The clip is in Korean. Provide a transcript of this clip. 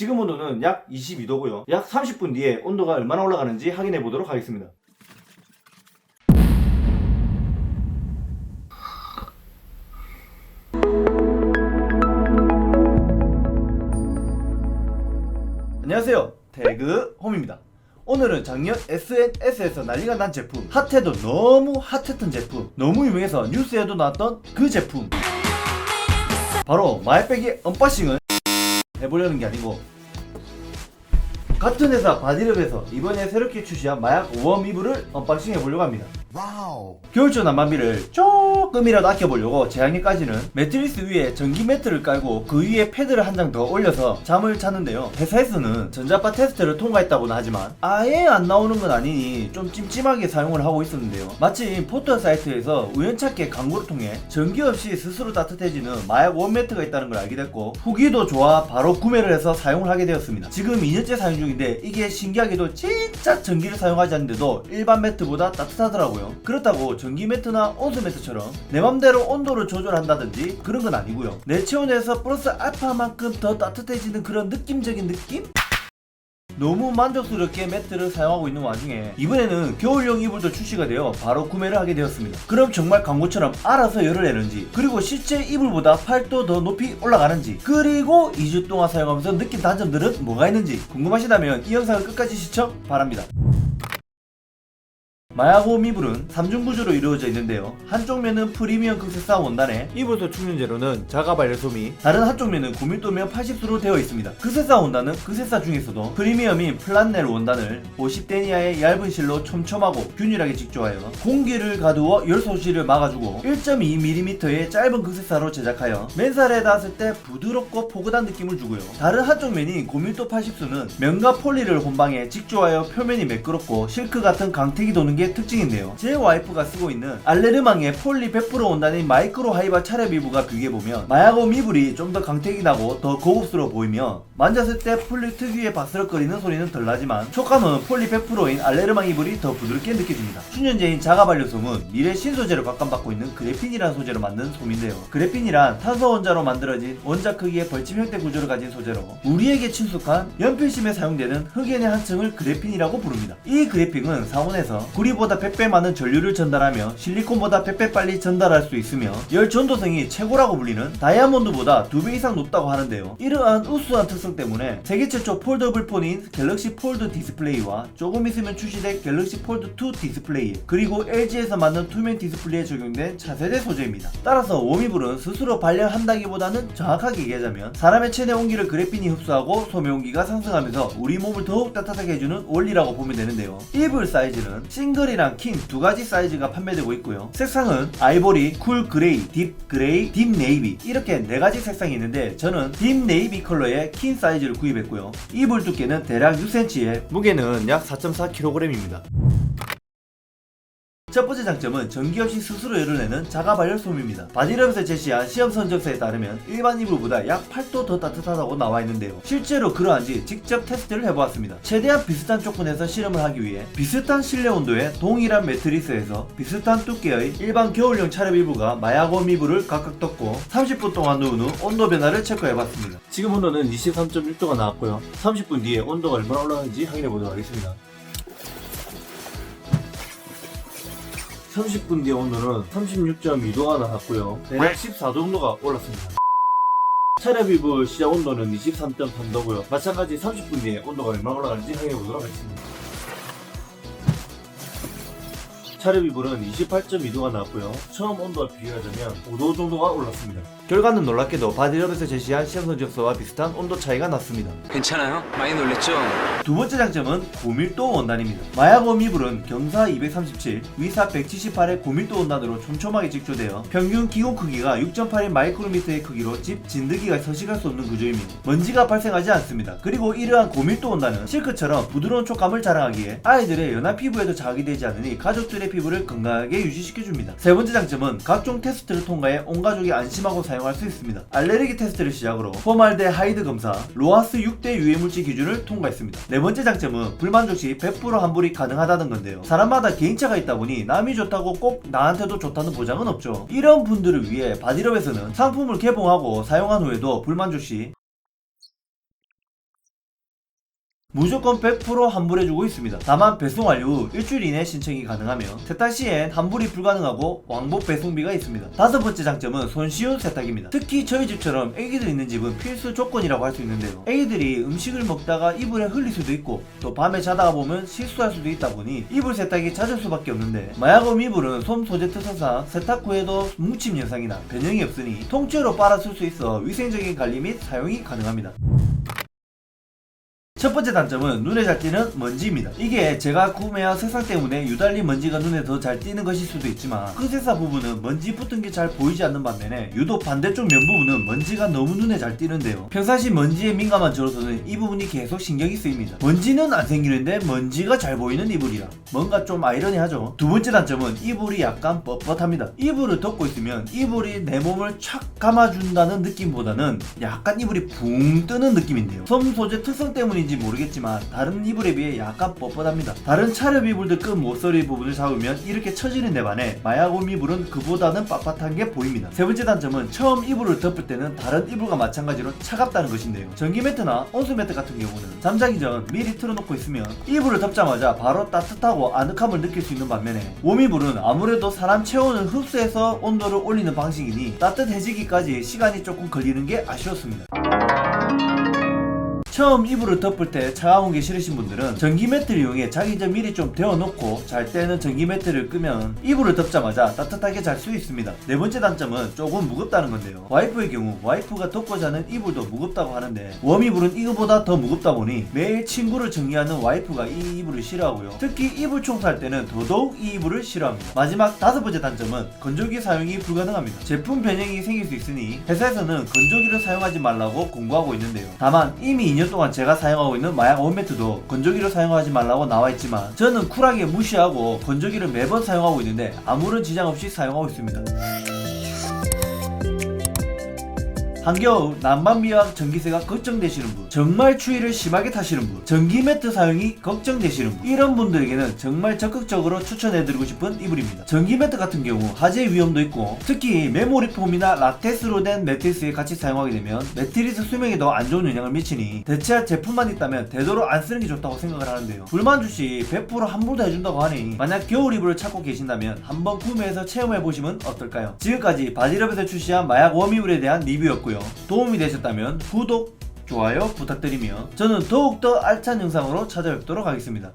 지금 온도는 약 22도고요. 약 30분 뒤에 온도가 얼마나 올라가는지 확인해 보도록 하겠습니다. 안녕하세요. 태그 홈입니다. 오늘은 작년 SNS에서 난리가 난 제품 핫해도 너무 핫했던 제품 너무 유명해서 뉴스에도 나왔던 그 제품 바로 마이백의 언박싱을 해보려는 게 아니고 같은 회사 바디럽에서 이번에 새롭게 출시한 마약 웜 이불을 언박싱 해보려고 합니다. 겨울철 난방비를 조금이라도 아껴보려고 제작년까지는 매트리스 위에 전기 매트를 깔고 그 위에 패드를 한 장 더 올려서 잠을 자는데요. 회사에서는 전자파 테스트를 통과했다고는 하지만 아예 안 나오는 건 아니니 좀 찜찜하게 사용을 하고 있었는데요. 마침 포털 사이트에서 우연찮게 광고를 통해 전기 없이 스스로 따뜻해지는 마약 원매트가 있다는 걸 알게 됐고 후기도 좋아 바로 구매를 해서 사용을 하게 되었습니다. 지금 2년째 사용 중인데 이게 신기하게도 진짜 전기를 사용하지 않는데도 일반 매트보다 따뜻하더라고요. 그렇다고 전기 매트나 온수 매트처럼 내 맘대로 온도를 조절한다든지 그런 건 아니고요. 내 체온에서 플러스 알파만큼 더 따뜻해지는 그런 느낌적인 느낌? 너무 만족스럽게 매트를 사용하고 있는 와중에 이번에는 겨울용 이불도 출시가 되어 바로 구매를 하게 되었습니다. 그럼 정말 광고처럼 알아서 열을 내는지 그리고 실제 이불보다 8도 더 높이 올라가는지 그리고 2주 동안 사용하면서 느낀 단점들은 뭐가 있는지 궁금하시다면 이 영상을 끝까지 시청 바랍니다. 마야호 이불은 3중 구조로 이루어져 있는데요. 한쪽 면은 프리미엄 극세사 원단에 이불소 충전 재료는 자가 발효솜이 다른 한쪽 면은 고밀도면 80수로 되어 있습니다. 극세사 원단은 극세사 중에서도 프리미엄인 플란넬 원단을 50데니아의 얇은 실로 촘촘하고 균일하게 직조하여 공기를 가두어 열 소실을 막아주고 1.2mm의 짧은 극세사로 제작하여 맨살에 닿았을 때 부드럽고 포근한 느낌을 주고요. 다른 한쪽 면인 고밀도 80수는 면과 폴리를 혼방해 직조하여 표면이 매끄럽고 실크 같은 강택이 도는 게 특징인데요. 제 와이프가 쓰고 있는 알레르망의 폴리 100% 원단인 마이크로 하이바 차렵 이불과 비교해보면 마야곰 이불이 좀 더 강택이 나고 더 고급스러워 보이며 만졌을 때 폴리 특유의 바스럭거리는 소리는 덜 나지만 촉감은 폴리 100%인 알레르망 이불이 더 부드럽게 느껴집니다. 충전재인 자가발효솜은 미래 신소재로 각광받고 있는 그래핀이라는 소재로 만든 솜인데요. 그래핀이란 탄소 원자로 만들어진 원자 크기의 벌집 형태 구조를 가진 소재로 우리에게 친숙한 연필심에 사용되는 흑연의 한 층을 그래핀이라고 부릅니다. 이 그래핀은 상온에서 구리 보다 100배 많은 전류를 전달하며 실리콘보다 100배 빨리 전달할 수 있으며 열 전도성이 최고라고 불리는 다이아몬드보다 2배 이상 높다고 하는데요. 이러한 우수한 특성 때문에 세계 최초 폴더블 폰인 갤럭시 폴드 디스플레이와 조금 있으면 출시될 갤럭시 폴드 2 디스플레이 그리고 LG에서 만든 투명 디스플레이에 적용된 차세대 소재입니다. 따라서 워미블은 스스로 발열한다기보다는 정확하게 얘기하자면 사람의 체내 온기를 그래핀이 흡수하고 소매 온기가 상승하면서 우리 몸을 더욱 따뜻하게 해주는 원리라고 보면 되는데요. 이불 사이즈는 싱글 이랑 킹 두 가지 사이즈가 판매되고 있고요. 색상은 아이보리, 쿨 그레이, 딥 그레이, 딥 네이비 이렇게 네 가지 색상이 있는데 저는 딥 네이비 컬러의 킹 사이즈를 구입했고요. 이불 두께는 대략 6cm에 무게는 약 4.4kg입니다. 첫 번째 장점은 전기 없이 스스로 열을 내는 자가 발열 솜입니다. 바디럽에서 제시한 시험 선적서에 따르면 일반 이불보다 약 8도 더 따뜻하다고 나와 있는데요. 실제로 그러한지 직접 테스트를 해보았습니다. 최대한 비슷한 조건에서 실험을 하기 위해 비슷한 실내 온도의 동일한 매트리스에서 비슷한 두께의 일반 겨울용 차렵 이불과 마야곰 이불을 각각 덮고 30분 동안 누운 후 온도 변화를 체크해봤습니다. 지금 온도는 23.6도가 나왔고요. 30분 뒤에 온도가 얼마나 올라가는지 확인해 보도록 하겠습니다. 30분 뒤에 온도는 36.2도가 나왔고요. 대략 14도 정도가 올랐습니다. 차렵이불 시작 온도는 23.3도고요. 마찬가지 30분 뒤에 온도가 얼마나 올라가는지 확인해 보도록 하겠습니다. 차렵이불은 28.2도가 나왔고요. 처음 온도와 비교하자면 5도 정도가 올랐습니다. 결과는 놀랍게도 바디럽에서 제시한 시험 성적서와 비슷한 온도 차이가 났습니다. 괜찮아요? 많이 놀랬죠? 두 번째 장점은 고밀도 원단입니다. 마야곰 이불은 경사 237, 위사 178의 고밀도 원단으로 촘촘하게 직조되어 평균 기공 크기가 6.8인 마이크로미터의 크기로 집 진드기가 서식할 수 없는 구조이며 먼지가 발생하지 않습니다. 그리고 이러한 고밀도 원단은 실크처럼 부드러운 촉감을 자랑하기에 아이들의 연한 피부에도 자극이 되지 않으니 가족들 의 피부를 건강하게 유지시켜줍니다. 세 번째 장점은 각종 테스트를 통과해 온 가족이 안심하고 사용할 수 있습니다. 알레르기 테스트를 시작으로 포말데 하이드 검사, 로하스 6대 유해물질 기준을 통과했습니다. 네 번째 장점은 불만족 시 100% 환불이 가능하다는 건데요. 사람마다 개인차가 있다 보니 남이 좋다고 꼭 나한테도 좋다는 보장은 없죠. 이런 분들을 위해 바디럽에서는 상품을 개봉하고 사용한 후에도 불만족 시 무조건 100% 환불해주고 있습니다. 다만 배송 완료 후 일주일 이내 신청이 가능하며 세탁 시엔 환불이 불가능하고 왕복 배송비가 있습니다. 다섯 번째 장점은 손쉬운 세탁입니다. 특히 저희 집처럼 애기들 있는 집은 필수 조건이라고 할 수 있는데요. 애기들이 음식을 먹다가 이불에 흘릴 수도 있고 또 밤에 자다가 보면 실수할 수도 있다 보니 이불 세탁이 잦을 수밖에 없는데 마야곰 이불은 솜 소재 특성상 세탁 후에도 뭉침 현상이나 변형이 없으니 통째로 빨아 쓸 수 있어 위생적인 관리 및 사용이 가능합니다. 첫 번째 단점은 눈에 잘 띄는 먼지입니다. 이게 제가 구매한 색상 때문에 유달리 먼지가 눈에 더 잘 띄는 것일 수도 있지만 흑색사 부분은 먼지 붙은 게 잘 보이지 않는 반면에 유독 반대쪽 면 부분은 먼지가 너무 눈에 잘 띄는데요. 평상시 먼지에 민감한 저로서는 이 부분이 계속 신경이 쓰입니다. 먼지는 안 생기는데 먼지가 잘 보이는 이불이라 뭔가 좀 아이러니하죠. 두 번째 단점은 이불이 약간 뻣뻣합니다. 이불을 덮고 있으면 이불이 내 몸을 착 감아준다는 느낌보다는 약간 이불이 붕 뜨는 느낌인데요. 솜 소재 특성 때문인지 모르겠지만 다른 이불에 비해 약간 뻣뻣합니다. 다른 차렵 이불들 끝 모서리 부분을 잡으면 이렇게 처지는 데 반해 마야곰 이불은 그보다는 빳빳한 게 보입니다. 세 번째 단점은 처음 이불을 덮을 때는 다른 이불과 마찬가지로 차갑다는 것인데요. 전기 매트나 온수 매트 같은 경우는 잠자기 전 미리 틀어놓고 있으면 이불을 덮자마자 바로 따뜻하고 아늑함을 느낄 수 있는 반면에 웜이불은 아무래도 사람 체온을 흡수해서 온도를 올리는 방식이니 따뜻해지기까지 시간이 조금 걸리는 게 아쉬웠습니다. 처음 이불을 덮을 때 차가운 게 싫으신 분들은 전기 매트를 이용해 자기 전 미리 좀 데워놓고 잘 때는 전기 매트를 끄면 이불을 덮자마자 따뜻하게 잘 수 있습니다. 네 번째 단점은 조금 무겁다는 건데요. 와이프의 경우 와이프가 덮고 자는 이불도 무겁다고 하는데 웜이불은 이거보다 더 무겁다 보니 매일 친구를 정리하는 와이프가 이 이불을 싫어하고요. 특히 이불 청소할 때는 더더욱 이 이불을 싫어합니다. 마지막 다섯 번째 단점은 건조기 사용이 불가능합니다. 제품 변형이 생길 수 있으니 회사에서는 건조기를 사용하지 말라고 공고하고 있는데요. 다만 이미 2년 동안 제가 사용하고 있는 마약 원매트도 건조기를 사용하지 말라고 나와 있지만 저는 쿨하게 무시하고 건조기를 매번 사용하고 있는데 아무런 지장 없이 사용하고 있습니다. 한겨울 난방비와 전기세가 걱정되시는 분, 정말 추위를 심하게 타시는 분, 전기 매트 사용이 걱정되시는 분, 이런 분들에게는 정말 적극적으로 추천해드리고 싶은 이불입니다. 전기 매트 같은 경우 화재 위험도 있고 특히 메모리 폼이나 라텍스로 된 매트리스에 같이 사용하게 되면 매트리스 수명에도 안 좋은 영향을 미치니 대체할 제품만 있다면 되도록 안 쓰는 게 좋다고 생각을 하는데요. 불만 주시 100% 환불도 해준다고 하니 만약 겨울 이불을 찾고 계신다면 한번 구매해서 체험해보시면 어떨까요? 지금까지 바지럽에서 출시한 마약 웜이불에 대한 리뷰였 고요. 도움이 되셨다면 구독, 좋아요 부탁드리며 저는 더욱더 알찬 영상으로 찾아뵙도록 하겠습니다.